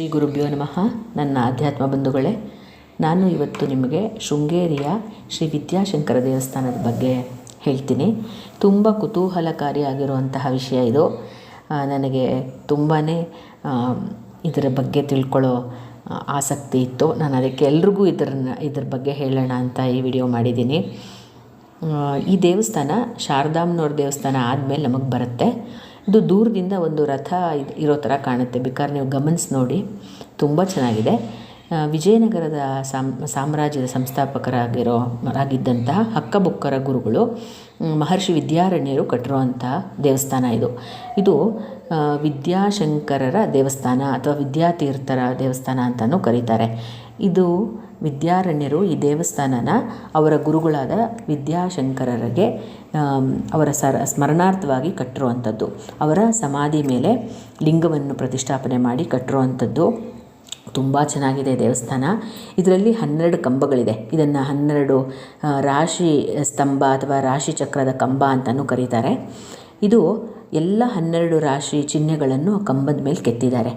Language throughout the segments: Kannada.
ಶ್ರೀ ಗುರುಭ್ಯೋ ನಮಃ. ನನ್ನ ಆಧ್ಯಾತ್ಮ ಬಂಧುಗಳೇ, ನಾನು ಇವತ್ತು ನಿಮಗೆ ಶೃಂಗೇರಿಯ ಶ್ರೀ ವಿದ್ಯಾಶಂಕರ ದೇವಸ್ಥಾನದ ಬಗ್ಗೆ ಹೇಳ್ತೀನಿ. ತುಂಬ ಕುತೂಹಲಕಾರಿಯಾಗಿರುವಂತಹ ವಿಷಯ ಇದು. ನನಗೆ ತುಂಬಾ ಇದರ ಬಗ್ಗೆ ತಿಳ್ಕೊಳ್ಳೋ ಆಸಕ್ತಿ ಇತ್ತು. ನಾನು ಅದಕ್ಕೆ ಎಲ್ರಿಗೂ ಇದರನ್ನ, ಇದ್ರ ಬಗ್ಗೆ ಹೇಳೋಣ ಅಂತ ಈ ವಿಡಿಯೋ ಮಾಡಿದ್ದೀನಿ. ಈ ದೇವಸ್ಥಾನ ಶಾರದಾಂಬನವ್ರ ದೇವಸ್ಥಾನ ಆದಮೇಲೆ ನಮಗೆ ಬರುತ್ತೆ. ಇದು ದೂರದಿಂದ ಒಂದು ರಥ ಇರೋ ಥರ ಕಾಣುತ್ತೆ. ಬೇಕಾದ್ರೆ ನೀವು ಗಮನಿಸಿ ನೋಡಿ. ತುಂಬ ಚೆನ್ನಾಗಿದೆ. ವಿಜಯನಗರದ ಸಾಮ್, ಸಾಮ್ರಾಜ್ಯದ ಸಂಸ್ಥಾಪಕರಾಗಿರೋ, ಆಗಿದ್ದಂತಹ ಹಕ್ಕಬುಕ್ಕರ ಗುರುಗಳು ಮಹರ್ಷಿ ವಿದ್ಯಾರಣ್ಯರು ಕಟ್ಟಿರುವಂಥ ದೇವಸ್ಥಾನ ಇದು. ಇದು ವಿದ್ಯಾಶಂಕರರ ದೇವಸ್ಥಾನ ಅಥವಾ ವಿದ್ಯಾತೀರ್ಥರ ದೇವಸ್ಥಾನ ಅಂತಲೂ ಕರೀತಾರೆ. ಇದು ವಿದ್ಯಾರಣ್ಯರು ಈ ದೇವಸ್ಥಾನನ ಅವರ ಗುರುಗಳಾದ ವಿದ್ಯಾಶಂಕರರಿಗೆ ಅವರ ಸರ, ಸ್ಮರಣಾರ್ಥವಾಗಿ ಕಟ್ಟಿರುವಂಥದ್ದು. ಅವರ ಸಮಾಧಿ ಮೇಲೆ ಲಿಂಗವನ್ನು ಪ್ರತಿಷ್ಠಾಪನೆ ಮಾಡಿ ಕಟ್ಟಿರುವಂಥದ್ದು. ತುಂಬ ಚೆನ್ನಾಗಿದೆ ದೇವಸ್ಥಾನ. ಇದರಲ್ಲಿ ಹನ್ನೆರಡು ಕಂಬಗಳಿದೆ. ಇದನ್ನು ಹನ್ನೆರಡು ರಾಶಿ ಸ್ತಂಭ ಅಥವಾ ರಾಶಿ ಚಕ್ರದ ಕಂಬ ಅಂತಲೂ ಕರೀತಾರೆ. ಇದು ಎಲ್ಲ ಹನ್ನೆರಡು ರಾಶಿ ಚಿಹ್ನೆಗಳನ್ನು ಕಂಬದ ಮೇಲೆ ಕೆತ್ತಿದ್ದಾರೆ.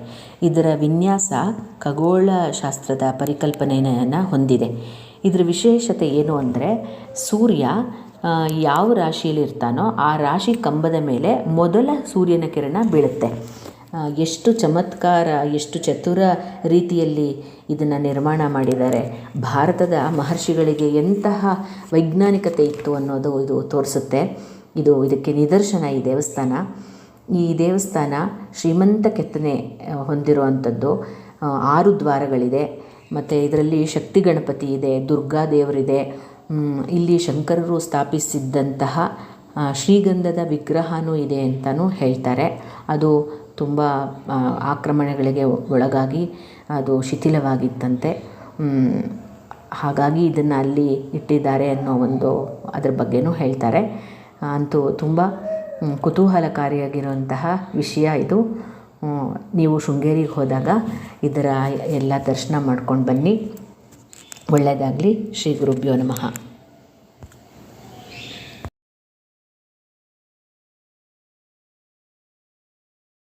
ಇದರ ವಿನ್ಯಾಸ ಖಗೋಳ ಶಾಸ್ತ್ರದ ಪರಿಕಲ್ಪನೆಯನ್ನು ಹೊಂದಿದೆ. ಇದರ ವಿಶೇಷತೆ ಏನು ಅಂದರೆ, ಸೂರ್ಯ ಯಾವ ರಾಶಿಯಲ್ಲಿ ಇರ್ತಾನೋ ಆ ರಾಶಿ ಕಂಬದ ಮೇಲೆ ಮೊದಲ ಸೂರ್ಯನ ಕಿರಣ ಬೀಳುತ್ತೆ. ಎಷ್ಟು ಚಮತ್ಕಾರ, ಎಷ್ಟು ಚತುರ ರೀತಿಯಲ್ಲಿ ಇದನ್ನು ನಿರ್ಮಾಣ ಮಾಡಿದ್ದಾರೆ. ಭಾರತದ ಮಹರ್ಷಿಗಳಿಗೆ ಎಂತಹ ವೈಜ್ಞಾನಿಕತೆ ಇತ್ತು ಅನ್ನೋದು ಇದು ತೋರಿಸುತ್ತೆ. ಇದು ಇದಕ್ಕೆ ನಿದರ್ಶನ ಈ ದೇವಸ್ಥಾನ. ಈ ದೇವಸ್ಥಾನ ಶ್ರೀಮಂತ ಕೆತ್ತನೆ ಹೊಂದಿರುವಂಥದ್ದು ಆರು ದ್ವಾರಗಳಿದೆ. ಮತ್ತು ಇದರಲ್ಲಿ ಶಕ್ತಿ ಗಣಪತಿ ಇದೆ, ದುರ್ಗಾ ದೇವರಿದೆ. ಇಲ್ಲಿ ಶಂಕರರು ಸ್ಥಾಪಿಸಿದ್ದಂತಹ ಶ್ರೀಗಂಧದ ವಿಗ್ರಹನೂ ಇದೆ ಅಂತಲೂ ಹೇಳ್ತಾರೆ. ಅದು ತುಂಬ ಆಕ್ರಮಣಗಳಿಗೆ ಒಳಗಾಗಿ ಅದು ಶಿಥಿಲವಾಗಿತ್ತಂತೆ. ಹಾಗಾಗಿ ಇದನ್ನು ಅಲ್ಲಿ ಇಟ್ಟಿದ್ದಾರೆ ಅನ್ನೋ ಒಂದು ಅದ್ರ ಬಗ್ಗೆಯೂ ಹೇಳ್ತಾರೆ. ಅಂತೂ ತುಂಬ ಕುತೂಹಲಕಾರಿಯಾಗಿರುವಂತಹ ವಿಷಯ ಇದು. ನೀವು ಶೃಂಗೇರಿಗೆ ಹೋದಾಗ ಇದರ ಎಲ್ಲ ದರ್ಶನ ಮಾಡ್ಕೊಂಡು ಬನ್ನಿ. ಒಳ್ಳೆಯದಾಗಲಿ ಶ್ರೀ ಗುರುಭ್ಯೋ ನಮಃ.